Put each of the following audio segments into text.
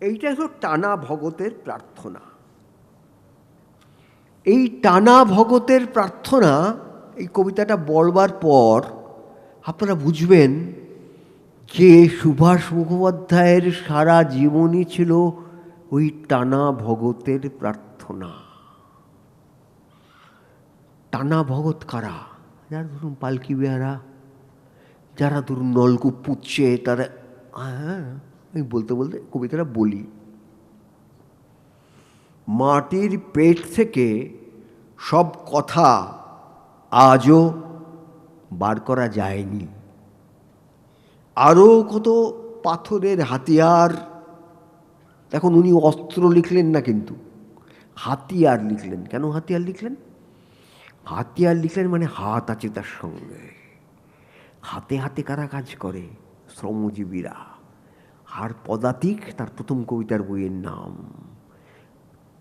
এইটা হলো টানা ভগতের প্রার্থনা। এই টানা ভগতের প্রার্থনা, এই কবিতাটা বলবার পর আপনারা বুঝবেন যে সুভাষ মুখোপাধ্যায়ের সারা জীবনই ছিল ওই টানা ভগতের প্রার্থনা। টানা ভগত কারা? যারা ধরুন পালকি বেহারা, যারা ধরুন নলকূপ পুচ্ছে তারা হ্যাঁ আমি বলতে বলতে কবিতাটা বলি। মাটির পেট থেকে সব কথা আজও বার করা যায়নি। আরও কত পাথরের হাতিয়ার। এখন উনি অস্ত্র লিখলেন না কিন্তু। হাতিয়ার লিখলেন। কেন হাতিয়ার লিখলেন? হাতিয়ার লিখলেন মানে হাত আছে তার সঙ্গে। হাতে হাতে কারা কাজ করে? শ্রমজীবীরা। আর পদাতিক, তার প্রথম কবিতার বইয়ের নাম।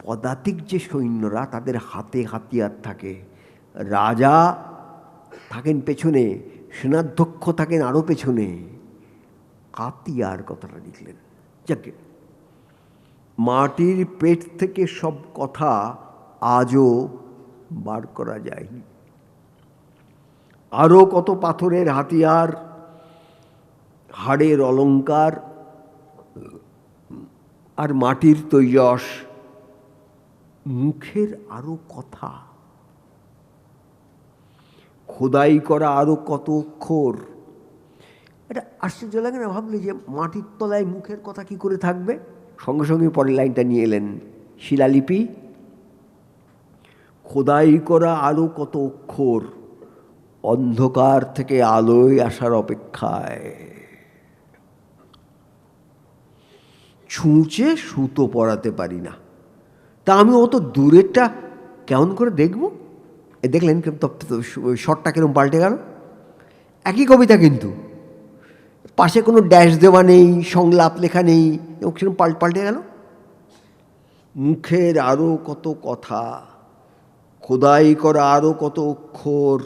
পদাতিক যে সৈন্যরা, তাদের হাতে হাতিয়ার থাকে। রাজা থাকেন পেছনে, সেনাধ্যক্ষ থাকেন আরও পেছনে। হাতিয়ার কথাটা লিখলেন। যাকে, মাটির পেট থেকে সব কথা আজও বার করা যায়নি। আরও কত পাথরের হাতিয়ার, হাড়ের অলঙ্কার আর মাটির তৈজস মুখের আরও কথা। খোদাই করা আরও কত অক্ষর। এটা আশ্চর্য লাগে না ভাবলে যে মাটির তলায় মুখের কথা কি করে থাকবে? সঙ্গে সঙ্গে পরের লাইনটা নিয়ে এলেন শিলালিপি। খোদাই করা আরও কত অক্ষর। অন্ধকার থেকে আলোয় আসার অপেক্ষায়। ছুঁচে সুতো পরাতে পারি না। তা আমি অত দূরেরটা কেমন করে দেখব? এ দেখলেন শটটা কিরম পাল্টে গেল? একই কবিতা কিন্তু। পাশে কোনো ড্যাশ দেওয়া নেই, সংলাপ লেখা নেই এবং সেরকম পাল্ট, পাল্টে গেল? মুখের আরও কত কথা, খোদাই করা আরও কত অক্ষর,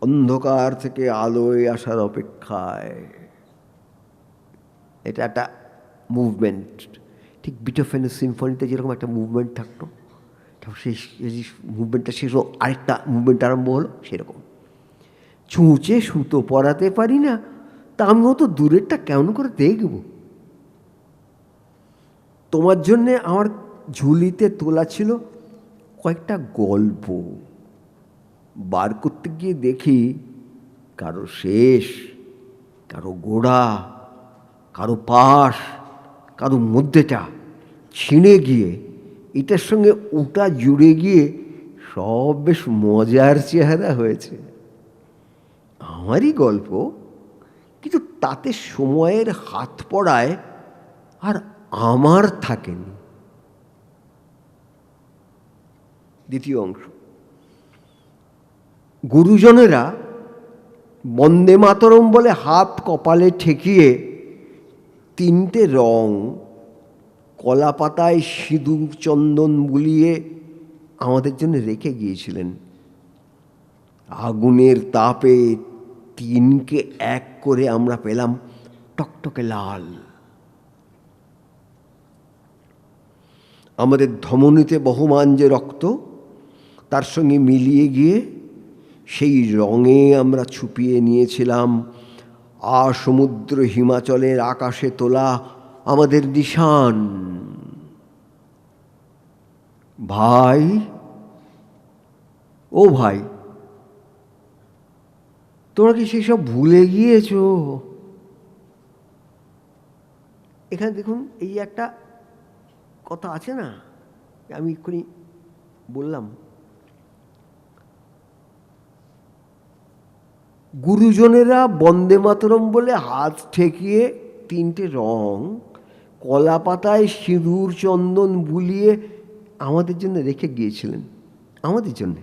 অন্ধকার থেকে আলোয় আসার অপেক্ষায়। এটা একটা মুভমেন্ট ঠিক বিটোফেনের সিম্ফনিতে যেরকম একটা মুভমেন্ট থাকতো সেই মুভমেন্টটা শেষ আরেকটা মুভমেন্ট আরম্ভ হলো, সেরকম। ছুঁচে সুতো পরাতে পারি না, তা আমি অত দূরেরটা কেমন করে দেখব? তোমার জন্যে আমার ঝুলিতে তোলা ছিল কয়েকটা গল্প। বার করতে গিয়ে দেখি কারও শেষ, কারও গোড়া, কারও পাশ কারও মধ্যেটা ছিঁড়ে গিয়ে, এটার সঙ্গে ওটা জুড়ে গিয়ে সব বেশ মজার চেহারা হয়েছে। আমারই গল্প, কিন্তু তাতে সময়ের হাত পড়ায় আর আমার থাকেনি। দ্বিতীয় অংশ। গুরুজনেরা বন্দে মাতরম বলে হাত কপালে ঠেকিয়ে তিনটে রং কলা পাতায় সিঁদুর চন্দন বুলিয়ে আমাদের জন্য রেখে গিয়েছিলেন। আগুনের তাপে তিনকে এক করে আমরা পেলাম টকটকে লাল। আমাদের ধমনীতে বহমান যে রক্ত, তার সঙ্গে মিলিয়ে গিয়ে সেই রঙে আমরা ছুপিয়ে নিয়েছিলাম আ সমুদ্র হিমাচলের আকাশে তোলা আমাদের নিশান। ভাই, ও ভাই, তোমরা কি সেসব ভুলে গিয়েছ? এখানে দেখুন, এই একটা কথা আছে না, আমি এক্ষুনি বললাম। গুরুজনেরা বন্দে মাতরম বলে হাত ঠেকিয়ে তিনটে রং কলা পাতায় সিঁদুর, চন্দন বুলিয়ে আমাদের জন্য রেখে গিয়েছিলেন। আমাদের জন্যে।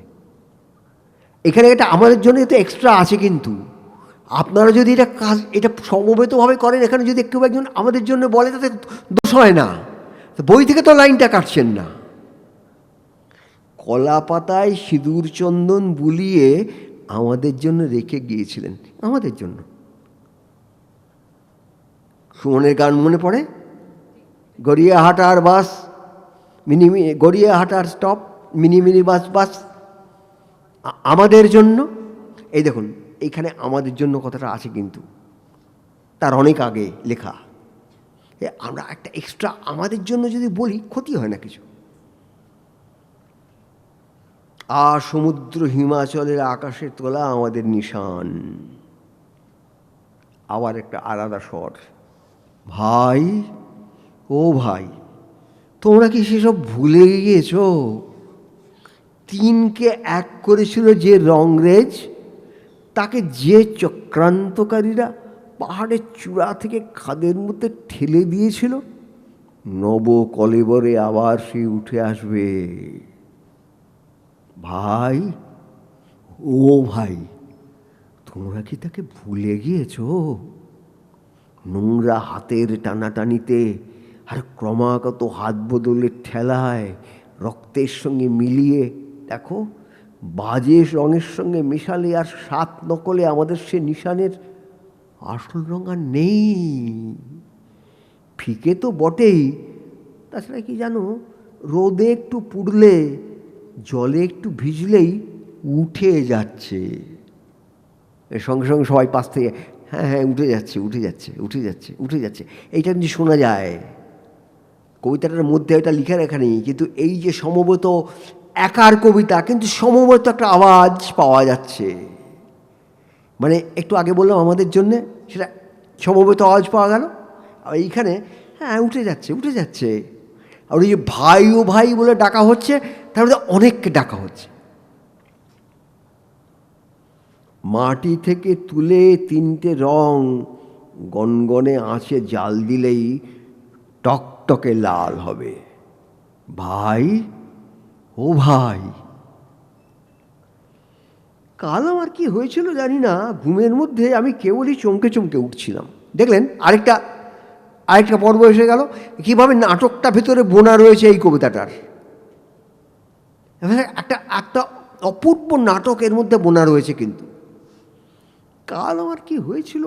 এখানে এটা আমাদের জন্য তো এক্সট্রা আছে কিন্তু। আপনারা যদি এটা কাজ, এটা সমবেতভাবে করেন, এখানে যদি কেউ একজন আমাদের জন্য বলে, তাতে দোষ হয় না। বই থেকে তো লাইনটা কাটছেন না। কলা পাতায় সিঁদুর, চন্দন বুলিয়ে আমাদের জন্য রেখে গিয়েছিলেন। আমাদের জন্য। সুমনের গান মনে পড়ে? গড়িয়াহাটার bus, mini গড়িয়াহাটার stop mini mini bus bus. আমাদের জন্য? এই দেখুন এইখানে আমাদের জন্য কথাটা আছে কিন্তু। তার অনেক আগে লেখা। আমরা একটা এক্সট্রা আমাদের জন্য যদি বলি, ক্ষতি হয় না কিছু। আর সমুদ্র হিমাচলের আকাশে তোলা আমাদের নিশান। আবার একটা আলাদা স্বর। ভাই, ও ভাই, তোমরা কি সেসব ভুলে গিয়েছো? তিনকে এক করেছিল যে রংরেজ, তাকে যে চক্রান্তকারীরা পাহাড়ের চূড়া থেকে খাদের মধ্যে ঠেলে দিয়েছিল, নব কলেবরে আবার সে উঠে আসবে। ভাই, ও ভাই, তোমরা কি তাকে ভুলে গিয়েছো? নোংরা হাতের টানাটানিতে আর ক্রমাগত হাত বদলের ঠেলায় রক্তের সঙ্গে মিলিয়ে, দেখো, বাজে রঙের সঙ্গে মেশালে আর সাত নকলে আমাদের সে নিশানের আসল রঙ আর নেই। ফিকে তো বটেই। তাছাড়া কি জানো, রোদে একটু পুড়লে জলে একটু ভিজলেই উঠে যাচ্ছে। সঙ্গে সঙ্গে সবাই পাশ থেকে হ্যাঁ হ্যাঁ উঠে যাচ্ছে উঠে যাচ্ছে উঠে যাচ্ছে উঠে যাচ্ছে। এইটা কিন্তু শোনা যায়, কবিতাটার মধ্যে এটা লিখে রাখা নেই, কিন্তু এই যে সমবেত একার কবিতা, কিন্তু সমবেত একটা আওয়াজ পাওয়া যাচ্ছে। মানে একটু আগে বললাম আমাদের জন্যে, সেটা সমবেত আওয়াজ পাওয়া গেল। আর এইখানে হ্যাঁ উঠে যাচ্ছে উঠে যাচ্ছে। আর ওই যে ভাই ও ভাই বলে ডাকা হচ্ছে, তার মধ্যে অনেককে ডাকা হচ্ছে। মাটি থেকে তুলে তিনটে রং গনগনে আঁচে জাল দিলেই টকটকে লাল হবে। ভাই ও ভাই। কাল আমার কি হয়েছিল জানি না, ঘুমের মধ্যে আমি কেবলই চমকে চমকে উঠছিলাম। দেখলেন, আরেকটা আরেকটা পর্ব এসে গেল, কীভাবে নাটকটা ভেতরে বোনা রয়েছে এই কবিতাটার? একটা একটা অপূর্ব নাটক এর মধ্যে বোনা রয়েছে কিন্তু। কাল আমার কি হয়েছিল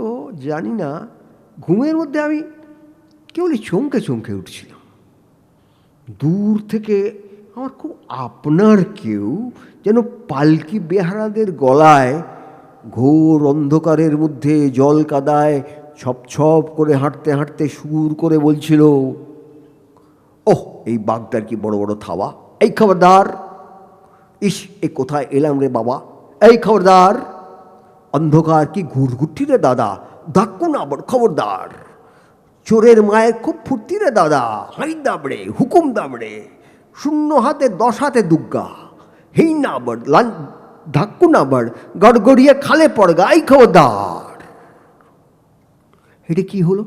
জানি না, ঘুমের মধ্যে আমি কেবলই চমকে চমকে উঠছিলাম। দূর থেকে আমার খুব আপনার কেউ যেন পালকি বেহারাদের গলায় ঘোর অন্ধকারের মধ্যে জল কাদায় ছপ ছপ করে হাঁটতে হাঁটতে সুর করে বলছিল, ওহ, এই বাগদার কি বড় বড় থাওয়া এই খবরদার, ইস, এ কোথায় এলাম রে বাবা? এই খবরদার, অন্ধকার কি ঘুরঘুরটি রে দাদা? ধাক্কু না আবার খবরদার। চোরের মায়ের খুব ফুর্তি রে দাদা। হাই দাবড়ে হুকুম দাবড়ে শূন্য হাতে, দশ হাতে দুগ্গা। হেই না আবার লান, ধাক্কু না আবার গড়গড়িয়ে খালে পড়গা। এই খবরদার এটা কি হলো?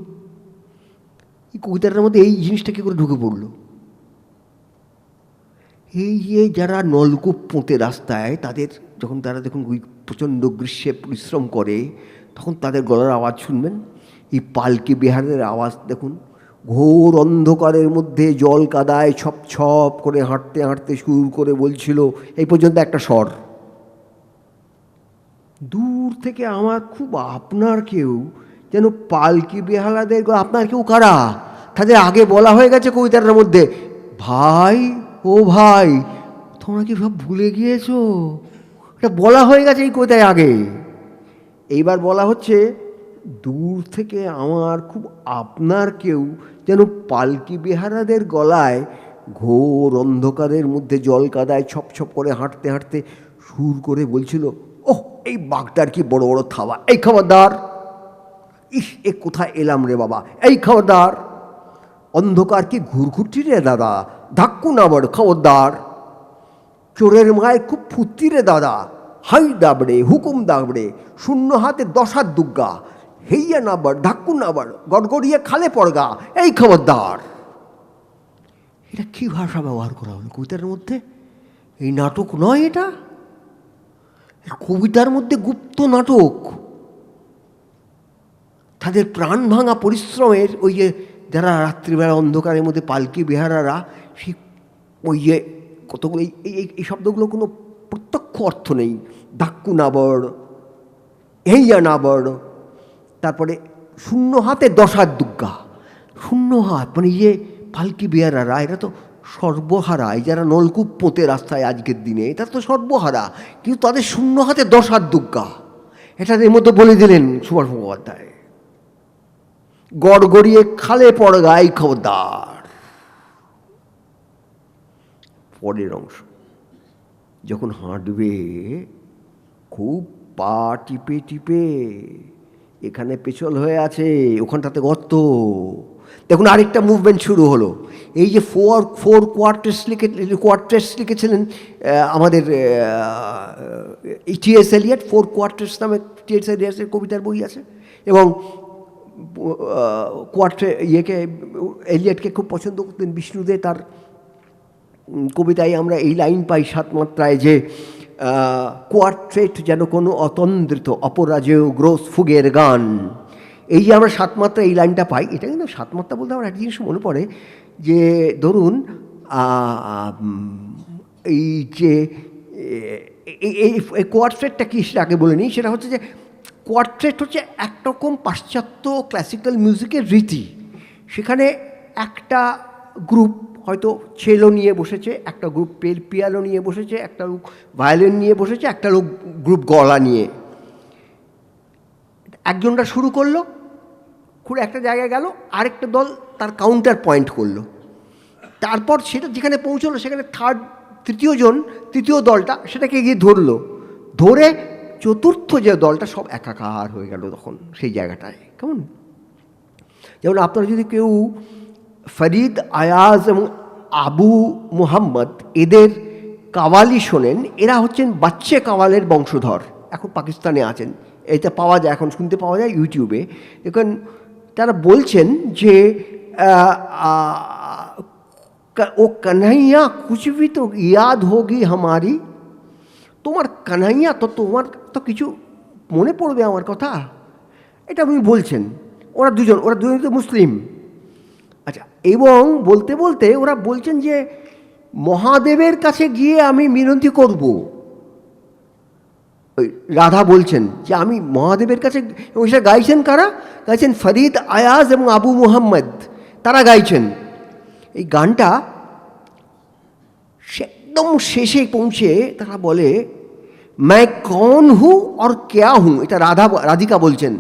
এই কবিতাটার মধ্যে এই জিনিসটা কি করে ঢুকে পড়ল? এই যে যারা নলকূপ পোঁতে রাস্তায়, তাদের যখন তারা দেখুন প্রচণ্ড গ্রীষ্মে পরিশ্রম করে, তখন তাদের গলার আওয়াজ শুনবেন? এই পালকি বিহারের আওয়াজ দেখুন। ঘোর অন্ধকারের মধ্যে জল কাদায় ছপ ছপ করে হাঁটতে হাঁটতে শুরু করে বলছিল, এই পর্যন্ত একটা স্বর। দূর থেকে আমার খুব আপনার কেউ যেন পালকি বেহালাদের আপনার কেউ কারা? তাদের আগে বলা হয়ে গেছে কবিতাটার মধ্যে, ভাই, ও ভাই, তোমরা কি সব ভুলে গিয়েছো? এটা বলা হয়ে গেছে এই কবিতায় আগে। এইবার বলা হচ্ছে, দূর থেকে আমার খুব আপনার কেউ যেন পালকি বেহারাদের গলায় ঘোর অন্ধকারের মধ্যে জল কাদায় ছপ ছপ করে হাঁটতে হাঁটতে সুর করে বলছিল, ওহ, এই বাঘটার কি বড় বড় থাবা, এই খবরদার! ইস, এ কোথায় এলাম রে বাবা? এই খবরদার। অন্ধকার কি ঘুরঘুরটি রে দাদা? ধাক্কু না বড় খবরদার। চোরের মায়ের খুব ফুর্তি রে দাদা। হাই দাবড়ে, হুকুম দাবড়ে, শূন্য হাতে দশার দুগ্গা। হেইয়া নাবার ধাক্কু নাবার গড়গড়িয়ে খালে পড়গা। এই খবরদার। এটা কি ভাষা ব্যবহার করা হলো কবিতার মধ্যে? এই নাটক নয় এটা? কবিতার মধ্যে গুপ্ত নাটক। তাদের প্রাণ ভাঙা পরিশ্রমের ওই যে যারা রাত্রিবেলা অন্ধকারের মধ্যে পালকি বেহারারা, সেই ওই যে কতগুলো এই এই শব্দগুলো কোনো প্রত্যক্ষ অর্থ নেই। ধাক্কু নাবর হেইয়া নাবর তারপরে শূন্য হাতে দশার দুর্গা শূন্য হাত মানে ইয়ে পালকি বেয়ারারা এরা তো সর্বহারা। এই যারা নলকূপ পোঁতে রাস্তায় আজকের দিনে এটা তো সর্বহারা। কিন্তু তাদের শূন্য হাতে দশার দুর্গা এটা এর মধ্যে বলে দিলেন সুভাষ মুখোপাধ্যায় গড় গড়িয়ে খালে পড় গাই খবরদার। পরের অংশ, যখন হাঁটবে, খুব পা টিপে টিপে এখানে পেছল হয়ে আছে, ওখানটাতে গর্ত। দেখুন আরেকটা মুভমেন্ট শুরু হলো। এই যে ফোর ফোর কোয়ার্টার্স লিখে কোয়ার্টার্স লিখেছিলেন আমাদের টিএস এলিয়ট ফোর কোয়ার্টার্স নামে টিএস এলিয়টের কবিতার বই আছে। এবং কোয়ার্টার ইয়েকে, এলিয়টকে খুব পছন্দ করতেন বিষ্ণুদে, তার কবিতায় আমরা এই লাইন পাই সাত মাত্রায় যে কোয়ার্ট্রেট যেন কোনো অতন্দ্রিত, অপরাজেয় গ্রোস ফুগের গান। এই যে আমরা সাত মাত্রা এই লাইনটা পাই, এটা কিন্তু সাত মাত্রা বলতে আমার একটা জিনিস মনে পড়ে যে, ধরুন এই যে এই কোয়ার্ট্রেটটা কি সেটা আগে বলে নিই, সেটা হচ্ছে যে কোয়ার্ট্রেট হচ্ছে একরকম পাশ্চাত্য ক্লাসিক্যাল মিউজিকের রীতি। সেখানে একটা গ্রুপ হয়তো ছেলো নিয়ে বসেছে, একটা গ্রুপ পিয়ানো নিয়ে বসেছে, একটা লোক ভায়োলিন নিয়ে বসেছে, একটা লোক গ্রুপ গলা নিয়ে। একজনটা শুরু করল খুঁড়ে একটা জায়গায় গেল, আরেকটা দল তার কাউন্টার পয়েন্ট করল। তারপর সেটা যেখানে পৌঁছলো, সেখানে থার্ড তৃতীয় জন, তৃতীয় দলটা সেটাকে গিয়ে ধরলো। ধরে চতুর্থ যে দলটা সব একাকার হয়ে গেল তখন সেই জায়গাটায়। কেমন? যেমন আপনারা যদি কেউ ফরিদ, আয়াজ এবং আবু মুহাম্মদ এদের কাওয়ালি শোনেন, এরা হচ্ছেন বাচ্চে কাওয়ালের বংশধর। এখন পাকিস্তানে আছেন। এটা পাওয়া যায়, এখন শুনতে পাওয়া যায় ইউটিউবে। এখন তারা বলছেন যে ও কানহাইয়া কুচবি তো ইয়াদ হোগি হামারি তোমার কানাইয়া তো তোমার তো কিছু মনে পড়বে আমার কথা। এটা উনি বলছেন। ওরা দুজন ওরা দুজন তো মুসলিম। আচ্ছা এবং বলতে বলতে ওরা বলছেন যে মহাদেবের কাছে গিয়ে আমি মিনতি করব। ওই রাধা বলছেন যে আমি মহাদেবের কাছে এবং সেটা গাইছেন কারা? গাইছেন ফরিদ, আয়াজ এবং আবু মুহাম্মদ। তারা গাইছেন। এই গানটা একদম শেষে পৌঁছে তারা বলে मैं कौन हूँ और क्या हूँ এটা রাধা রাধিকা বলছেন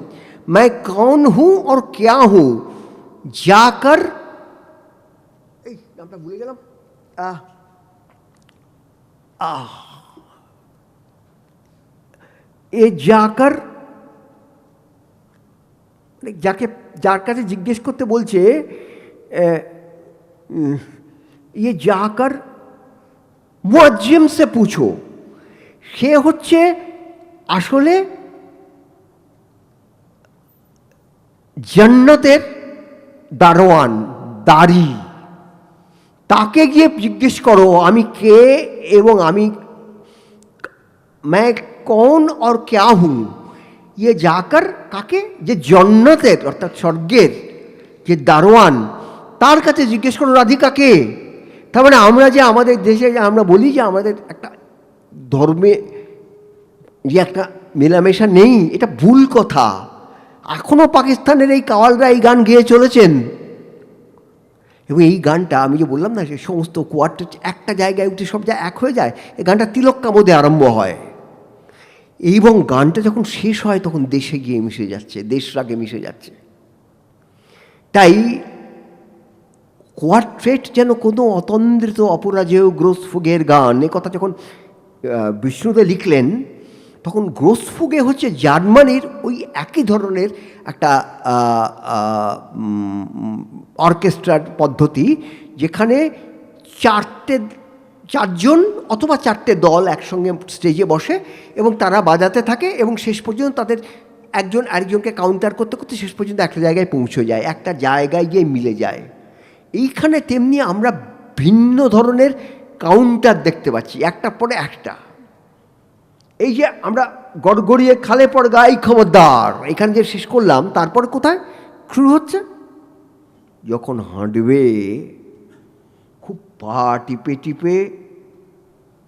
मैं कौन हूँ और क्या हूँ जाकर এই নামটা ভুলে গেলাম আহ আহ এ जाकर মানে যাকে যার কাছে জিজ্ঞেস করতে বলছে এ, উম, ইয়ে जाकर মুয়াজ্জিম সে পুছো সে হচ্ছে আসলে জান্নাতের দারোয়ান দাড়ি তাকে গিয়ে জিজ্ঞেস করো আমি কে এবং আমি मैं कौन और क्या हूँ ये जाकर কাকে যে জন্নতের অর্থাৎ স্বর্গের যে দারোয়ান তার কাছে জিজ্ঞেস করো রাধিকাকে তার মানে আমরা যে আমাদের দেশে যে আমরা বলি যে আমাদের একটা ধর্মে যে একটা মেলামেশা নেই, এটা ভুল কথা। এখনও পাকিস্তানের এই কাওয়ালরা এই গান গেয়ে চলেছেন। এবং এই গানটা আমি যে বললাম না সে সমস্ত কোয়ার্টার একটা জায়গায় উঠে সব যা এক হয়ে যায়, এই গানটা তিলক্কা বোধে আরম্ভ হয়। এবং গানটা যখন শেষ হয়, তখন দেশে গিয়ে মিশে যাচ্ছে, দেশ রাগে মিশে যাচ্ছে। তাই কোয়ার্ট্রেট যেন কোনো অতন্দ্রিত, অপরাজেয়, গ্রোসফুগের গান, এ কথা যখন বিষ্ণুদে লিখলেন, তখন গ্রোসফুগে হচ্ছে জার্মানির ওই একই ধরনের একটা অর্কেস্ট্রার পদ্ধতি, যেখানে চারটে, চারজন অথবা চারটে দল একসঙ্গে স্টেজে বসে এবং তারা বাজাতে থাকে এবং শেষ পর্যন্ত তাদের একজন আরেকজনকে কাউন্টার করতে করতে শেষ পর্যন্ত একটা জায়গায় পৌঁছে যায়, একটা জায়গায় গিয়ে মিলে যায়। এইখানে তেমনি আমরা ভিন্ন ধরনের কাউন্টার দেখতে পাচ্ছি, একটা পরে একটা। এই যে আমরা গড়গড়িয়ে খালে পর গাই খবরদার, এখানে যে শেষ করলাম, তারপর কোথায়? শুরু হচ্ছে? যখন হাঁটবে, খুব পা টিপে টিপে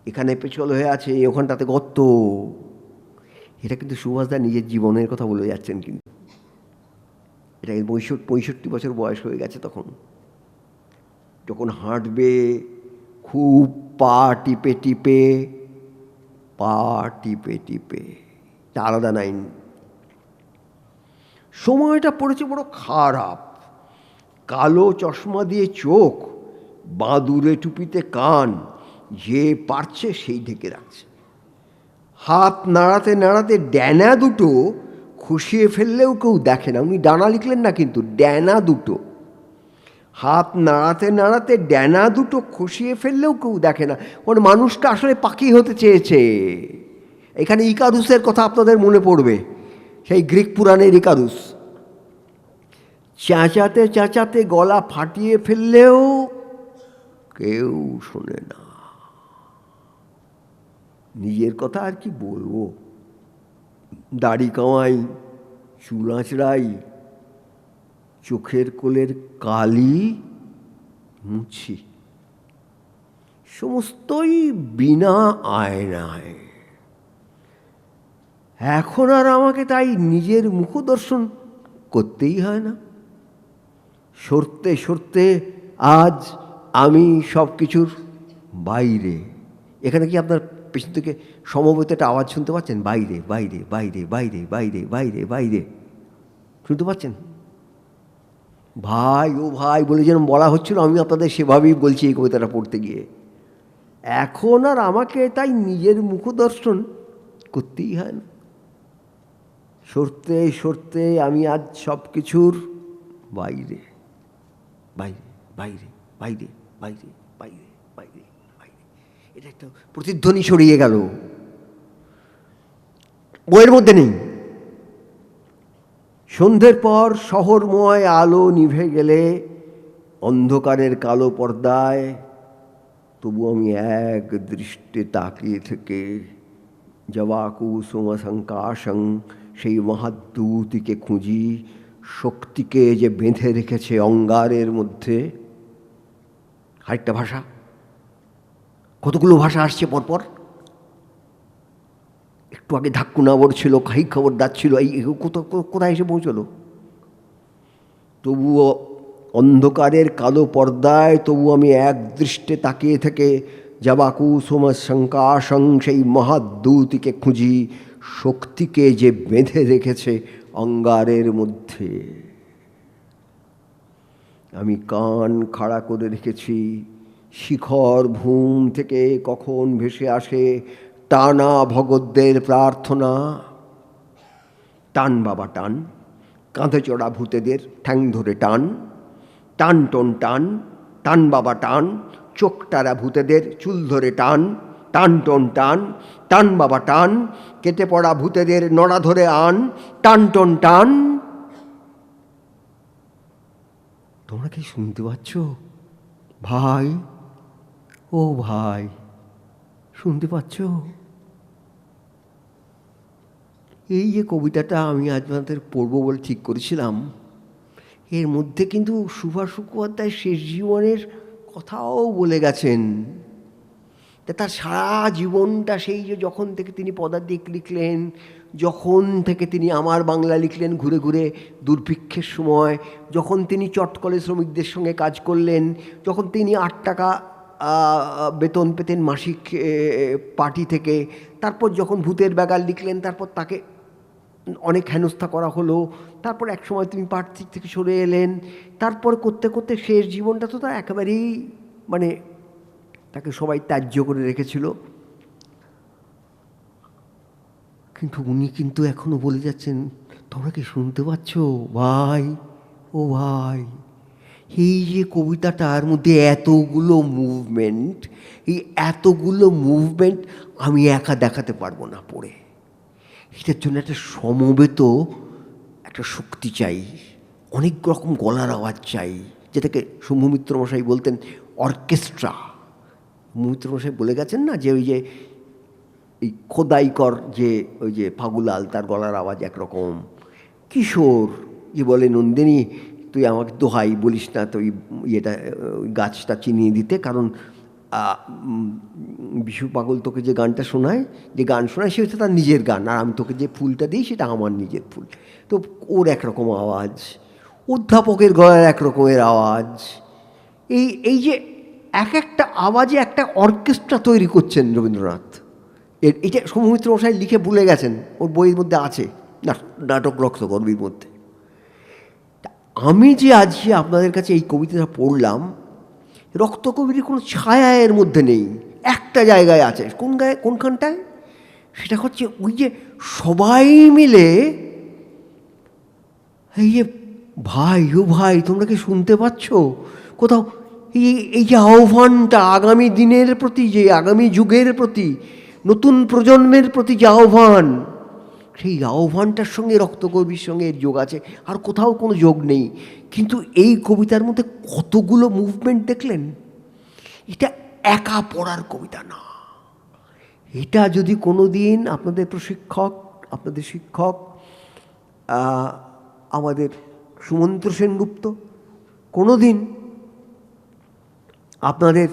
এখানে পেছল হয়ে আছে ওখানটাতে গর্ত। এটা কিন্তু সুভাষদা নিজের জীবনের কথা বলে যাচ্ছেন কিন্তু। এটা পঁয়ষট্টি পঁয়ষট্টি বছর বয়স হয়ে গেছে তখন। যখন হাঁটবে খুব পা টিপে টিপে, পা টিপে টিপে। আলাদা নাইন সময়টা পড়েছে বড় খারাপ। কালো চশমা দিয়ে চোখ, বাঁদুরে টুপিতে কান, যে পারছে সেই ঢেকে রাখছে। হাত নাড়াতে নাড়াতে ড্যানা দুটো খুশিয়ে ফেললেও কেউ দেখে না। উনি ডানা লিখলেন না কিন্তু ড্যানা দুটো। হাত নাড়াতে নাড়াতে ড্যানা দুটো খসিয়ে ফেললেও কেউ দেখে না। ওর মানুষটা আসলে পাখি হতে চেয়েছে। এখানে ইকারুসের কথা আপনাদের মনে পড়বে। সেই গ্রিক পুরাণের ইকারুস। চেঁচাতে চেঁচাতে গলা ফাটিয়ে ফেললেও কেউ শোনে না। নিজের কথা আর কি বলব? দাড়ি কামাই, চুল আঁচড়াই চোখের কোলের কালি মুছি। সমস্তই বিনা আয়নায়। এখন আর আমাকে তাই নিজের মুখ দর্শন করতেই হয় না। সরতে সরতে আজ আমি সব কিছুর বাইরে। এখানে কি আপনার পেছন থেকে সমবেত একটা আওয়াজ শুনতে পাচ্ছেন? বাইরে বাইরে বাইরে বাইরে বাইরে বাইরে বাইরে। শুনতে পাচ্ছেন? ভাই, ও ভাই বলে যেন বলা হচ্ছিল, আমি আপনাদের সেভাবেই বলছি এই কবিতাটা পড়তে গিয়ে। এখন আর আমাকে তাই নিজের মুখদর্শন করতেই হয় না। সরতে সরতে আমি আজ সব কিছুর বাইরে। বাইরে বাইরে বাইরে বাইরে বাইরে বাইরে বাইরে। এটা একটা প্রতিধ্বনি ছড়িয়ে গেল। বইয়ের মধ্যে নেই। সন্ধ্যের পর শহরময় আলো নিভে গেলে অন্ধকারের কালো পর্দায় তবু আমি এক দৃষ্টে তাকিয়ে থেকে জবাকু সোমশঙ্কাশং সেই মহাদ্যুতিকে খুঁজি, শক্তিকে যে বেঁধে রেখেছে অঙ্গারের মধ্যে। আরেকটা ভাষা? কতগুলো ভাষা আসছে পরপর? একটু আগে ধাক্কুনাবর ছিল খাই খবর দাচ্ছিল, এই এই কোথা- কোথায় এসে পৌঁছলো? তবুও অন্ধকারের কালো পর্দায় তবু আমি এক দৃষ্টে তাকিয়ে থেকে যাবাকু শঙ্কাশং সেই মহাদ্যুতিকে খুঁজি, শক্তিকে যে বেঁধে রেখেছে অঙ্গারের মধ্যে। আমি কান খাড়া করে রেখেছি শিখর ভূম থেকে কখন ভেসে আসে টানা ভগতদের প্রার্থনা। টান বাবা, টান। কাঁধে চড়া ভূতেদের ঠ্যাং ধরে টান। টান টন টান টান বাবা, টান। চোখ টারা ভূতেদের চুল ধরে টান। টান টন টান টান বাবা, টান। কেটে পড়া ভূতেদের নড়া ধরে আন। টান টন টান। তোমরা কি শুনতে পাচ্ছ? ভাই, ও ভাই, শুনতে পাচ্ছ? এই যে কবিতাটা আমি আজ আপনাদের পড়ব বলে ঠিক করেছিলাম, এর মধ্যে কিন্তু সুভাষ মুখোপাধ্যায় শেষ জীবনের কথাও বলে গেছেন। তার সারা জীবনটা সেই যে যখন থেকে তিনি পদাতিক লিখলেন, যখন থেকে তিনি আমার বাংলা লিখলেন ঘুরে ঘুরে দুর্ভিক্ষের সময়, যখন তিনি চটকলে শ্রমিকদের সঙ্গে কাজ করলেন, যখন তিনি আট টাকা বেতন পেতেন মাসিক পার্টি থেকে, তারপর যখন ভূতের ব্যাগার লিখলেন, তারপর তাকে অনেক হেনস্থা করা হলো। তারপর এক সময় তুমি পার্টি থেকে সরে এলেন। তারপর করতে করতে শেষ জীবনটা তো তার একেবারেই মানে তাকে সবাই ত্যায্য করে রেখেছিল। কিন্তু উনি কিন্তু এখনও বলে যাচ্ছেন, তোমরা কি শুনতে পাচ্ছ? ভাই, ও ভাই, এই যে কবিতাটার মধ্যে এতগুলো মুভমেন্ট এই এতগুলো মুভমেন্ট আমি একা দেখাতে পারব না পড়ে। এটার জন্য একটা সমবেত একটা শক্তি চাই, অনেক রকম গলার আওয়াজ চাই, যেটাকে শম্ভু মিত্র মশাই বলতেন অর্কেস্ট্রা। মিত্র মশাই বলে গেছেন না যে ওই যে, এই খোদাইকর যে ওই যে ফাগুলাল, তার গলার আওয়াজ একরকম। কিশোর যে বলে নন্দিনী, তুই আমাকে দোহাই বলিস না, তুই ইয়েটা গাছটা চিনিয়ে দিতে, কারণ বিশু পাগল তোকে যে গানটা শোনায়, যে গান শোনায়, সে হচ্ছে তার নিজের গান। আর আমি তোকে যে ফুলটা দিই, সেটা আমার নিজের ফুল। তো ওর একরকম আওয়াজ, অধ্যাপকের গলার একরকমের আওয়াজ। এই এই যে এক একটা আওয়াজে একটা অর্কেস্ট্রা তৈরি করছেন রবীন্দ্রনাথ। এর, এটা সৌমিত্র মশাই লিখে ভুলে গেছেন, ওর বইয়ের মধ্যে আছে। নাটক রক্তকর্মীর মধ্যে। আমি যে আজকে আপনাদের কাছে এই কবিতাটা পড়লাম রক্তকবির কোনো ছায়া এর মধ্যে নেই, একটা জায়গায় আছে। কোন গায়ে, কোনখানটায়? সেটা হচ্ছে ওই যে সবাই মিলে এই যে, ভাই ও ভাই, তোমরা কি শুনতে পাচ্ছ? কোথাও এই এই যে আহ্বানটা আগামী দিনের প্রতি যে, আগামী যুগের প্রতি, নতুন প্রজন্মের প্রতি যে আহ্বান সেই আহ্বানটার সঙ্গে রক্তকবির সঙ্গে এর যোগ আছে। আর কোথাও কোনো যোগ নেই। কিন্তু এই কবিতার মধ্যে কতগুলো মুভমেন্ট দেখলেন? এটা একা পড়ার কবিতা না। এটা যদি কোনো দিন আপনাদের প্রশিক্ষক, আপনাদের শিক্ষক আমাদের সুমন্ত্র সেনগুপ্ত কোনো দিন আপনাদের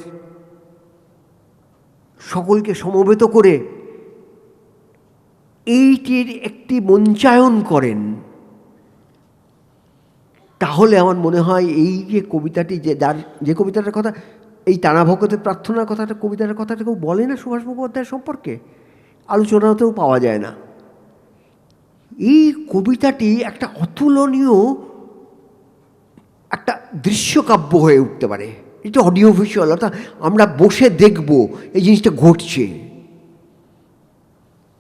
সকলকে সমবেত করে এইটির একটি মঞ্চায়ন করেন। তাহলে আমার মনে হয় এই যে কবিতাটি যে যার যে কবিতাটার কথা, এই টানা ভকতের প্রার্থনার কথাটা কবিতার কথাটা কেউ বলে না সুভাষ মুখোপাধ্যায়ের সম্পর্কে? আলোচনাতেও পাওয়া যায় না। এই কবিতাটি একটা অতুলনীয় একটা দৃশ্যকাব্য হয়ে উঠতে পারে। এটা অডিও ভিজুয়াল অর্থাৎ আমরা বসে দেখব, এই জিনিসটা ঘটছে।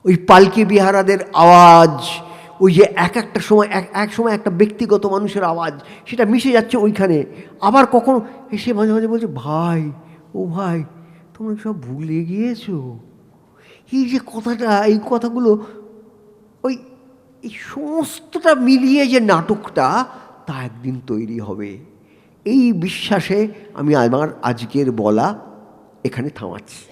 ওই পালকি বিহারাদের আওয়াজ, ওই যে এক একটা সময়, এক এক সময় একটা ব্যক্তিগত মানুষের আওয়াজ, সেটা মিশে যাচ্ছে ওইখানে। আবার কখনো এসে মাঝে মাঝে বলছে, ভাই, ও ভাই, তোমরা সব ভুলে গিয়েছো? এই যে কথাটা, এই কথাগুলো, ওই, এই সমস্তটা মিলিয়ে যে নাটকটা, তা একদিন তৈরি হবে। এই বিশ্বাসে আমি আমার আজকের বলা এখানে থামাচ্ছি।